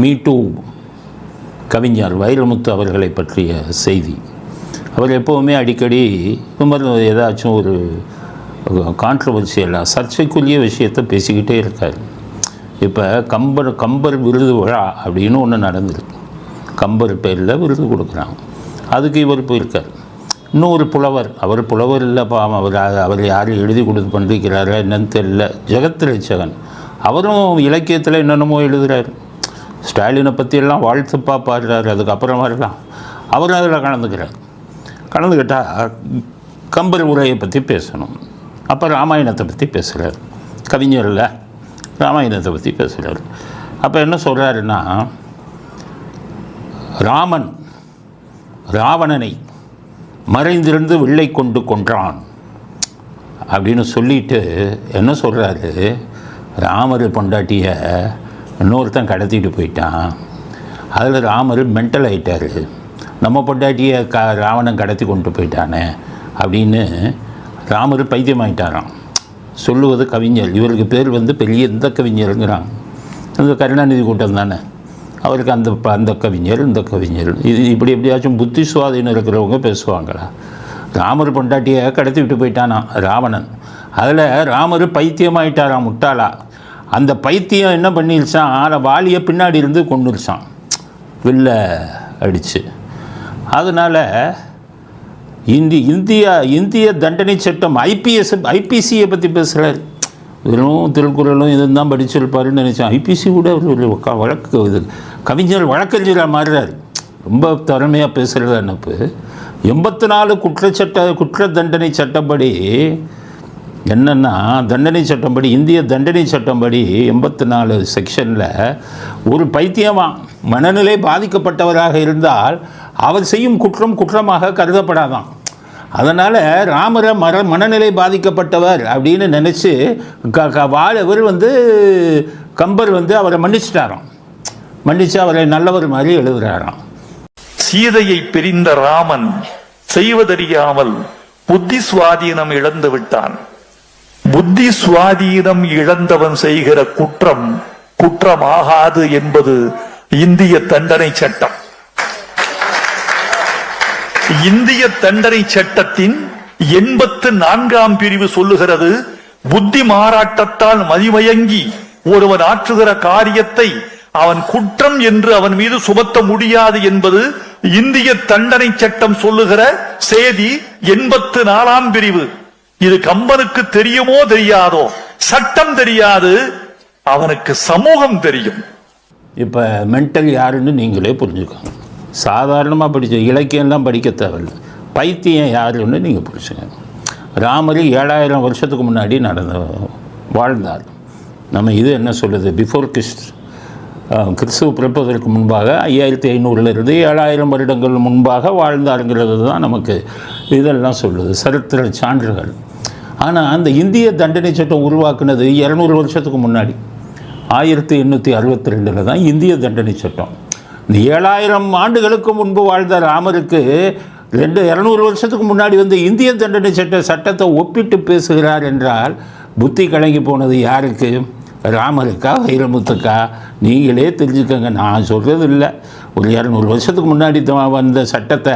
Me two கவிஞர் வைரமுத்து அவர்களை பற்றிய செய்தி. அவர் எப்போவுமே அடிக்கடி விமர்சனம் ஏதாச்சும் ஒரு கான்ட்ரவர்சியலாக சர்ச்சைக்குரிய விஷயத்தை பேசிக்கிட்டே இருக்கார். இப்போ கம்பர் கம்பர் விருது விழா அப்படின்னு ஒன்று நடந்திருக்கு. கம்பர் பேரில் விருது கொடுக்குறாங்க. அதுக்கு இவர் போயிருக்கார். இன்னொரு புலவர் அவர் புலவர் இல்லை பாவம் அவர் அவர் யார் எழுதி கொடுத்து பண்ணிருக்கிறாரா என்னன்னு தெரியல. ஜெகத் ரட்சகன். அவரும் இலக்கியத்தில் என்னென்னமோ எழுதுகிறார் ஸ்டாலினை பற்றியெல்லாம் வாழ்த்துப்பா பாடுறாரு அதுக்கப்புறம் வரலாம். அவர் அதில் கலந்துக்கிறார். கலந்துக்கிட்டால் கம்பர் உரையை பற்றி பேசணும். அப்போ ராமாயணத்தை பற்றி பேசுகிறார் கவிஞரில் ராமாயணத்தை பற்றி பேசுகிறார் அப்போ என்ன சொல்கிறாருன்னா ராமன் ராவணனை மறைந்திருந்து வெள்ளை கொண்டு கொன்றான். அப்படின்னு சொல்லிட்டு என்ன சொல்கிறாரு ராமர் பொண்டாட்டியை இன்னொருத்தன் கடத்திட்டு போயிட்டான். அதில் ராமர் மென்டல் ஆகிட்டார் நம்ம பொண்டாட்டியை க ராவணன் கடத்தி கொண்டு போயிட்டானே அப்படின்னு ராமர் பைத்தியமாயிட்டாராம். சொல்லுவது கவிஞர். இவருக்கு பேர் வந்து பெரிய இந்த கவிஞருங்கிறான். இந்த கருணாநிதி கூட்டம் தானே. அவருக்கு அந்த ப- அந்த கவிஞர் இந்த கவிஞர். இது இப்படி எப்படியாச்சும் புத்தி சுவாதீனம் இருக்கிறவங்க பேசுவாங்களா? ராமர் பொண்டாட்டியை கடத்தி விட்டு போயிட்டானாம் ராவணன். அதில் ராமர் பைத்தியமாயிட்டாராம் முட்டாளா? அந்த பைத்தியம் என்ன பண்ணிருச்சான்? ஆனா வாலியை பின்னாடி இருந்து கொண்டுருச்சான் வெளில அடித்து அதனால் இந்தி இந்தியா இந்திய தண்டனை சட்டம் ஐபிஎஸ் ஐபிசியை பற்றி பேசுகிறார் வெறும் திருக்குறளும் இதுவும் தான் படிச்சிருப்பாருன்னு நினச்சேன். ஐபிசி கூட ஒரு வழக்கு இது கவிஞர் வழக்கறிஞராக மாறுறார். ரொம்ப திறமையாக பேசுகிறதா அனுப்பு எண்பத்தி நாலு குற்றச்சட்ட குற்ற தண்டனை சட்டப்படி என்னென்னா தண்டனை சட்டம்படி இந்திய தண்டனை சட்டம்படி எண்பத்தி நாலு செக்ஷனில் ஒரு பைத்தியமா மனநிலை பாதிக்கப்பட்டவராக இருந்தால் அவர் செய்யும் குற்றம் குற்றமாக கருதப்படாதான். அதனால் ராமரை மர மனநிலை பாதிக்கப்பட்டவர் அப்படின்னு நினச்சி க க வாழவர் வந்து கம்பர் வந்து அவரை மன்னிச்சிட்டாராம். மன்னிச்சு அவரை நல்லவர் மாதிரி எழுதுறாராம். சீதையை பிரிந்த ராமன் செய்வதறியாமல் புத்தி சுவாதீனம் இழந்து விட்டான். புத்தி சுவாதீனம் இழந்தவன் செய்கிற குற்றம் குற்றமாகாது என்பது இந்திய தண்டனை சட்டம். இந்திய தண்டனை சட்டத்தின் எண்பத்து நான்காம் பிரிவு சொல்லுகிறது புத்தி மாறாட்டத்தால் மதிமயங்கி ஒருவன் ஆற்றுகிற காரியத்தை அவன் குற்றம் என்று அவன் மீது சுமத்த முடியாது என்பது இந்திய தண்டனை சட்டம் சொல்லுகிற செய்தி எண்பத்து நாலாம் பிரிவு. இது கம்பனுக்கு தெரியுமோ தெரியாதோ? சட்டம் தெரியாது அவனுக்கு சமூகம் தெரியும். இப்போ மென்டல் யாருன்னு நீங்களே புரிஞ்சுக்கோங்க. சாதாரணமாக படித்த இலக்கியம்லாம் படிக்க தேவையில்லை. பைத்தியம் யாருன்னு நீங்கள் புரிஞ்சுக்கங்க. ராமர் ஏழாயிரம் வருஷத்துக்கு முன்னாடி நடந்த வாழ்ந்தார். நம்ம இது என்ன சொல்லுது பிஃபோர் கிறிஸ்ட் கிறிஸ்துவ பிறப்பதற்கு முன்பாக ஐயாயிரத்தி ஐநூறுலேருந்து ஏழாயிரம் வருடங்கள் முன்பாக வாழ்ந்தாருங்கிறது தான் நமக்கு இதெல்லாம் சொல்லுது. சரித்திர சான்றுகள். ஆனால் அந்த இந்திய தண்டனை சட்டம் உருவாக்குனது இரநூறு வருஷத்துக்கு முன்னாடி. ஆயிரத்தி எண்ணூற்றி அறுபத்தி ரெண்டில் தான் இந்திய தண்டனை சட்டம். இந்த ஏழாயிரம் ஆண்டுகளுக்கு முன்பு வாழ்ந்த ராமருக்கு ரெண்டு இரநூறு வருஷத்துக்கு முன்னாடி வந்து இந்திய தண்டனை சட்ட சட்டத்தை ஒப்பிட்டு பேசுகிறார் என்றால் புத்தி கலங்கி போனது யாருக்கு? ராமருக்கா வைரமுத்துக்கா? நீங்களே தெரிஞ்சுக்கோங்க. நான் சொல்கிறது இல்லை ஒரு இரநூறு வருஷத்துக்கு முன்னாடி த- வந்த சட்டத்தை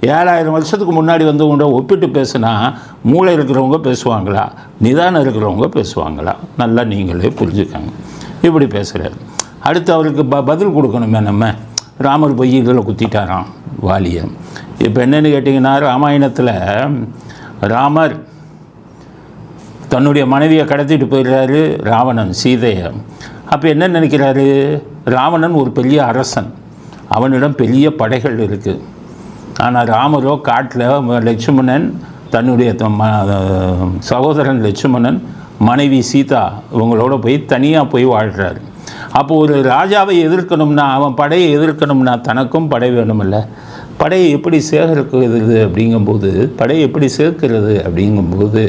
ஏழாயிரம் வருஷத்துக்கு முன்னாடி வந்தவங்க ஒப்பிட்டு பேசுனா மூளை இருக்கிறவங்க பேசுவாங்களா? நிதானம் இருக்கிறவங்க பேசுவாங்களா? நல்லா நீங்களே புரிஞ்சுக்கங்க. இப்படி பேசுகிறார் அடுத்து அவருக்கு ப பதில் கொடுக்கணுமே நம்ம. ராமர் போய் இதில் குத்திட்டாராம் வாலியை. இப்போ என்னென்னு கேட்டிங்கன்னா ராமாயணத்தில் ராமர் தன்னுடைய மனைவியை கடத்திட்டு போயிடுறாரு ராவணன் சீதையை. அப்போ என்ன நினைக்கிறாரு? ராவணன் ஒரு பெரிய அரசன். அவனிடம் பெரிய படைகள் இருக்குது. ஆனால் ராமரோ காட்டில் லட்சுமணன் தன்னுடைய த- ம- சகோதரன் லட்சுமணன் மனைவி சீதா இவங்களோட போய் தனியாக போய் வாழ்கிறாரு அப்போ ஒரு ராஜாவை எதிர்க்கணும்னா அவன் படையை எதிர்க்கணும்னா தனக்கும் படை வேணுமில்ல. படையை எப்படி சேகரிக்கிறது அப்படிங்கும்போது படையை எப்படி சேர்க்கிறது அப்படிங்கும்போது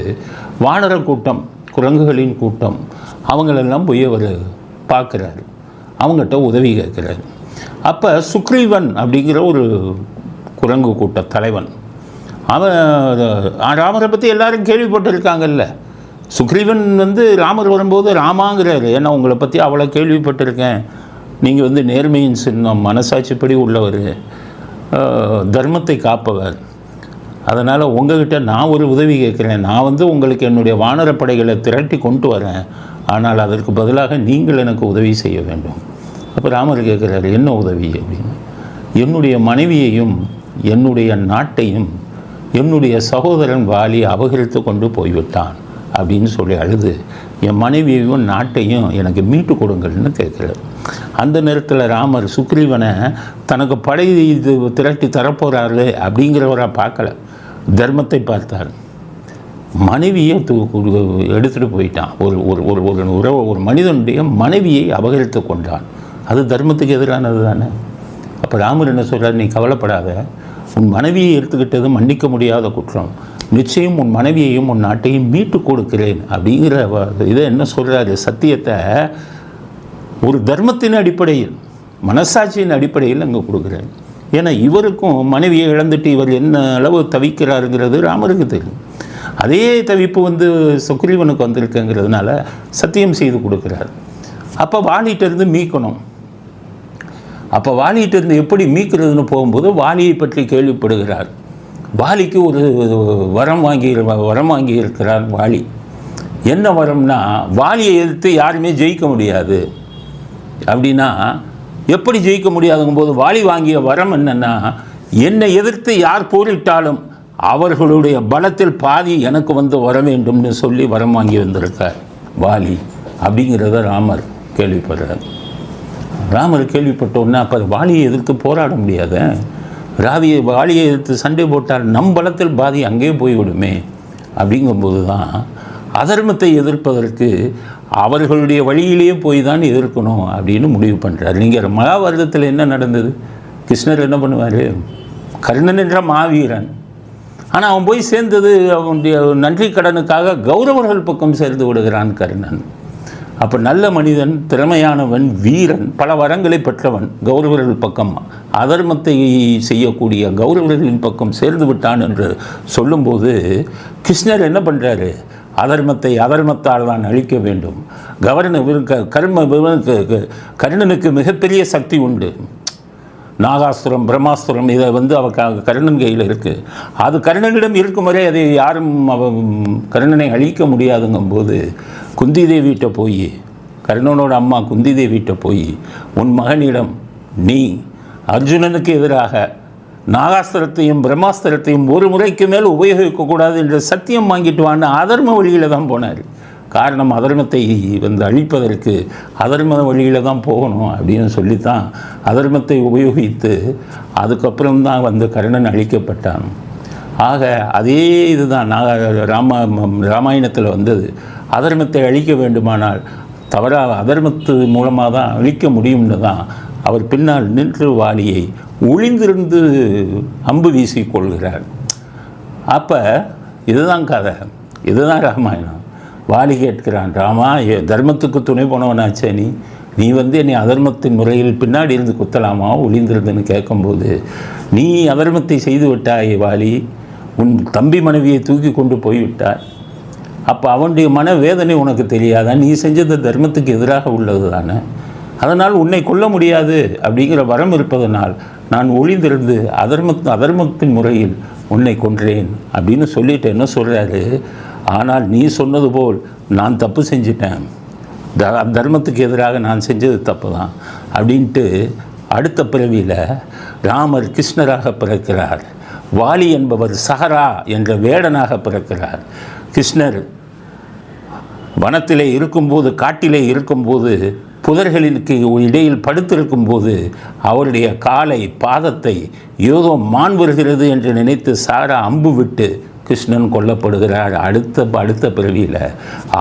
வானர கூட்டம் குரங்குகளின் கூட்டம் அவங்களெல்லாம் போய் அவர் பார்க்குறாரு. அவங்ககிட்ட உதவி கேட்குறாரு. அப்போ சுக்ரீவன் அப்படிங்கிற ஒரு குரங்கு கூட்ட தலைவன். அவன் ராமரை பற்றி எல்லாரும் கேள்விப்பட்டிருக்காங்கல்ல. சுக்ரீவன் வந்து ராமர் வரும்போது ராமாங்கிறாரு. ஏன்னா உங்களை பற்றி அவ்வளோ கேள்விப்பட்டிருக்கேன். நீங்கள் வந்து நேர்மையின் சின்னம் மனசாட்சிப்படி உள்ளவர் தர்மத்தை காப்பவர். அதனால் உங்ககிட்ட நான் ஒரு உதவி கேட்குறேன். நான் வந்து உங்களுக்கு என்னுடைய வானரப்படைகளை திரட்டி கொண்டு வரேன். ஆனால் அதற்கு பதிலாக நீங்கள் எனக்கு உதவி செய்ய வேண்டும். அப்போ ராமர் கேட்குறாரு என்ன உதவி? அப்படின்னு. என்னுடைய மனைவியையும் என்னுடைய நாட்டையும் என்னுடைய சகோதரன் வாலி அபகரித்து கொண்டு போய்விட்டான் அப்படின்னு சொல்லி அழுது. என் மனைவியையும் நாட்டையும் எனக்கு மீட்டு கொடுங்கள்னு கேட்குறாரு. அந்த நேரத்தில் ராமர் சுக்ரீவனை தனக்கு படை இது திரட்டி தரப்போகிறாரு அப்படிங்கிறவரை பார்க்கல. தர்மத்தை பார்த்தார். மனைவியை எடுத்துகிட்டு போயிட்டான். ஒரு ஒரு ஒரு ஒரு உறவு ஒரு மனிதனுடைய மனைவியை அபகரித்து கொண்டான் அது தர்மத்துக்கு எதிரானது தானே? அப்போ ராமர் என்ன சொல்கிறார் நீ கவலைப்படாத. உன் மனைவியை எடுத்துக்கிட்டது மன்னிக்க முடியாத குற்றம். நிச்சயம் உன் மனைவியையும் உன் நாட்டையும் மீட்டு கொடுக்கிறேன் அப்படிங்கிற இதை என்ன சொல்கிறாரு சத்தியத்தை ஒரு தர்மத்தின் அடிப்படையில் மனசாட்சியின் அடிப்படையில் அங்கே கொடுக்குறாரு. ஏன்னா இவருக்கும் மனைவியை இழந்துட்டு இவர் என்ன அளவு தவிக்கிறாருங்கிறது ராமருக்கு தெரியும். அதே தவிப்பு வந்து சுக்ரீவனுக்கு வந்திருக்குங்கிறதுனால சத்தியம் செய்து கொடுக்குறார். அப்போ வாலிகிட்டேருந்து மீட்கணும். அப்போ வாலிகிட்டேருந்து எப்படி மீட்கிறதுன்னு போகும்போது வாலியை பற்றி கேள்விப்படுகிறார். வாலிக்கு ஒரு வரம் வாங்கி வரம் வாங்கி இருக்கிறார் வாலி என்ன வரம்னா வாலியை எதிர்த்து யாருமே ஜெயிக்க முடியாது. அப்படின்னா எப்படி ஜெயிக்க முடியாதுங்கும்போது வாலி வாங்கிய வரம் என்னன்னா என்னை எதிர்த்து யார் போரிட்டாலும் அவர்களுடைய பலத்தில் பாதி எனக்கு வந்து வர வேண்டும்னு சொல்லி வரம் வாங்கி வந்திருக்கார் வாலி அப்படிங்கிறத ராமர் கேள்விப்படுறார். ராமர் கேள்விப்பட்டோன்னே அப்போ வாலியை எதிர்த்து போராட முடியாத? ராவியை வாலியை எதிர்த்து சண்டை போட்டால் நம் பலத்தில் பாதி அங்கேயே போய்விடுமே? அப்படிங்கும்போது தான் அதர்மத்தை எதிர்ப்பதற்கு அவர்களுடைய வழியிலேயே போய் தான் எதிர்க்கணும் அப்படின்னு முடிவு பண்ணுறார் நீங்கள் மகாபாரதத்தில் என்ன நடந்தது? கிருஷ்ணர் என்ன பண்ணுவார்? கர்ணன் என்ற மாவீரன். ஆனால் அவன் போய் சேர்ந்தது அவனுடைய நன்றி கடனுக்காக கௌரவர்கள் பக்கம் சேர்ந்து விடுகிறான் கர்ணன். அப்போ நல்ல மனிதன் திறமையானவன் வீரன் பல வரங்களை பெற்றவன் கௌரவர்கள் பக்கம் அதர்மத்தை செய்யக்கூடிய கௌரவர்களின் பக்கம் சேர்ந்து விட்டான் என்று சொல்லும்போது கிருஷ்ணர் என்ன பண்ணுறாரு அதர்மத்தை அதர்மத்தால் தான் அழிக்க வேண்டும். கவர்ன கர்ம கர்ணனுக்கு மிகப்பெரிய சக்தி உண்டு. நாகாஸ்திரம் பிரம்மாஸ்திரம் இதை வந்து அவ கருணன் கர்ணன் கையில் இருக்குது அது கர்ணனிடம் இருக்கும் வரை அதை யாரும் அவ கர்ணனை அழிக்க முடியாதுங்கும்போது குந்தி தேவிகிட்ட போய் கர்ணனோட அம்மா குந்தி தேவிகிட்ட போய் உன் மகனிடம் நீ அர்ஜுனனுக்கு எதிராக நாகாஸ்திரத்தையும் பிரம்மாஸ்திரத்தையும் ஒரு முறைக்கு மேல் உபயோகிக்கக்கூடாது என்ற சத்தியம் வாங்கிட்டு வான்னு அதர்ம வழியில் தான் போனார். காரணம் அதர்மத்தை வந்து அழிப்பதற்கு அதர்ம வழியில் தான் போகணும் அப்படின்னு சொல்லித்தான் அதர்மத்தை உபயோகித்து அதுக்கப்புறம் தான் வந்து கர்ணன் அழிக்கப்பட்டான். ஆக அதே இதுதான் நாக ராம ராமாயணத்தில் வந்தது. அதர்மத்தை அழிக்க வேண்டுமானால் தவறாக அதர்மத்து மூலமாக தான் அழிக்க முடியும்னு தான் அவர் பின்னால் நின்று வாலியை ஒளிந்திருந்து அம்பு வீசிக் கொள்கிறார். அப்போ இதுதான் கதை. இதுதான் ராமாயணம். வாலி கேட்கிறான் ராமா ஏ தர்மத்துக்கு துணை போனவனாச்சே நீ. நீ வந்து என்னை அதர்மத்தின் முறையில் பின்னாடி இருந்து குத்தலாமா? ஒளிந்திருந்துன்னு கேட்கும்போது நீ அதர்மத்தை செய்து விட்டாய் வாலி. உன் தம்பி மனைவியை தூக்கி கொண்டு போய்விட்டாய். அப்போ அவனுடைய மன வேதனை உனக்கு தெரியாதா? நீ செஞ்சது தர்மத்துக்கு எதிராக உள்ளது தானே. அதனால் உன்னை கொல்ல முடியாது. அப்படிங்கிற வரம் இருப்பதனால் நான் ஒளிந்திருந்து அதர்ம அதர்மத்தின் முறையில் உன்னை கொன்றேன். அப்படின்னு சொல்லிட்டு என்ன சொல்கிறாரு ஆனால் நீ சொன்னது போல் நான் தப்பு செஞ்சிட்டேன். த- தர்மத்துக்கு எதிராக நான் செஞ்சது தப்பு தான் அப்படின்ட்டு அடுத்த பிறவியில் ராமர் கிருஷ்ணராக பிறக்கிறார். வாலி என்பவர் சஹரா என்ற வேடனாக பிறக்கிறார். கிருஷ்ணர் வனத்திலே இருக்கும்போது காட்டிலே இருக்கும்போது புதர்களுக்கு இடையில் படுத்திருக்கும்போது அவருடைய காலை பாதத்தை ஏதோ மான் வருகிறது என்று நினைத்து சாரா அம்பு விட்டு கிருஷ்ணன் கொல்லப்படுகிறார் அடுத்த அடுத்த பிறவியில்.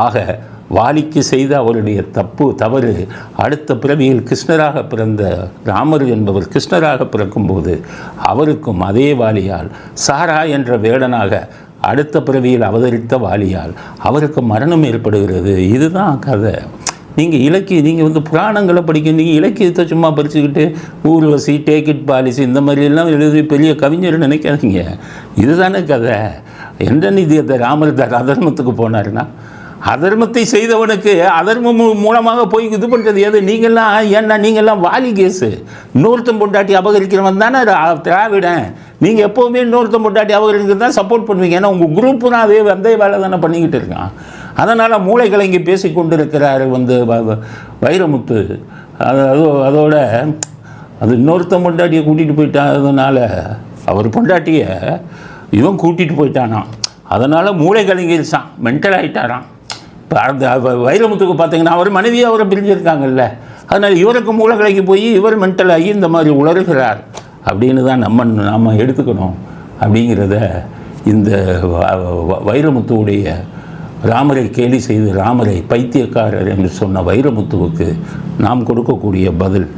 ஆக வாலிக்கு செய்த அவருடைய தப்பு தவறு அடுத்த பிறவியில் கிருஷ்ணராக பிறந்த ராமர் என்பவர் கிருஷ்ணராக பிறக்கும்போது அவருக்கும் அதே வாலியால் சாரா என்ற வேடனாக அடுத்த பிறவியில் அவதரித்த வாலியால் அவருக்கு மரணம் ஏற்படுகிறது. இதுதான் கதை. நீங்கள் இலக்கிய நீங்கள் வந்து புராணங்களை படிக்க நீங்கள் இலக்கியத்தை சும்மா படிச்சுக்கிட்டு ஊர்வசி டேக் இட் பாலிசி இந்த மாதிரி எல்லாம் எழுதி பெரிய கவிஞர் நினைக்காதீங்க. இதுதானே கதை. எந்த நிதியத்தை ராமர் அதர்மத்துக்கு போனாருன்னா அதர்மத்தை செய்தவனுக்கு அதர்மம் மூலமாக போய் இது பண்ணுறது எது? நீங்கள்லாம் ஏன்னா நீங்கள்லாம் வாலி கேஸு. இன்னொருத்தன் பொண்டாட்டி அபகரிக்கிறவன் தானே திராவிடன். நீங்கள் எப்போவுமே இன்னொருத்தன் பொண்டாட்டி அபகரிக்கிறது தான் சப்போர்ட் பண்ணுவீங்க. ஏன்னா உங்கள் குரூப்புனாவே அதே வேலை தானே பண்ணிக்கிட்டு இருக்கான். அதனால் மூளை கலங்கி பேசி கொண்டு இருக்கிறார் வந்து வ- வைரமுத்து. அது அதோ- அதோட அது இன்னொருத்தன் பொண்டாட்டியை கூட்டிகிட்டு போயிட்டதுனால அவர் பொண்டாட்டியை இவன் கூட்டிகிட்டு போயிட்டானாம் அதனால் மூளை கலங்கிருச்சான் மென்டல் ஆகிட்டாராம் இப்போ அந்த வைரமுத்துக்கு பார்த்தீங்கன்னா அவர் மனைவியை அவரை பிரிஞ்சிருக்காங்கல்ல. அதனால் இவருக்கு மூளை கலங்கி போய் இவர் மென்டல் ஆகி இந்த மாதிரி உளறுகிறார். அப்படின்னு தான் நம்ம நாம் எடுத்துக்கணும். அப்படிங்கிறத இந்த வைரமுத்துவுடைய ராமரை கேலி செய்து ராமரை பைத்தியக்காரர் என்று சொன்ன வைரமுத்துவுக்கு நாம் கொடுக்கக்கூடிய பதில்.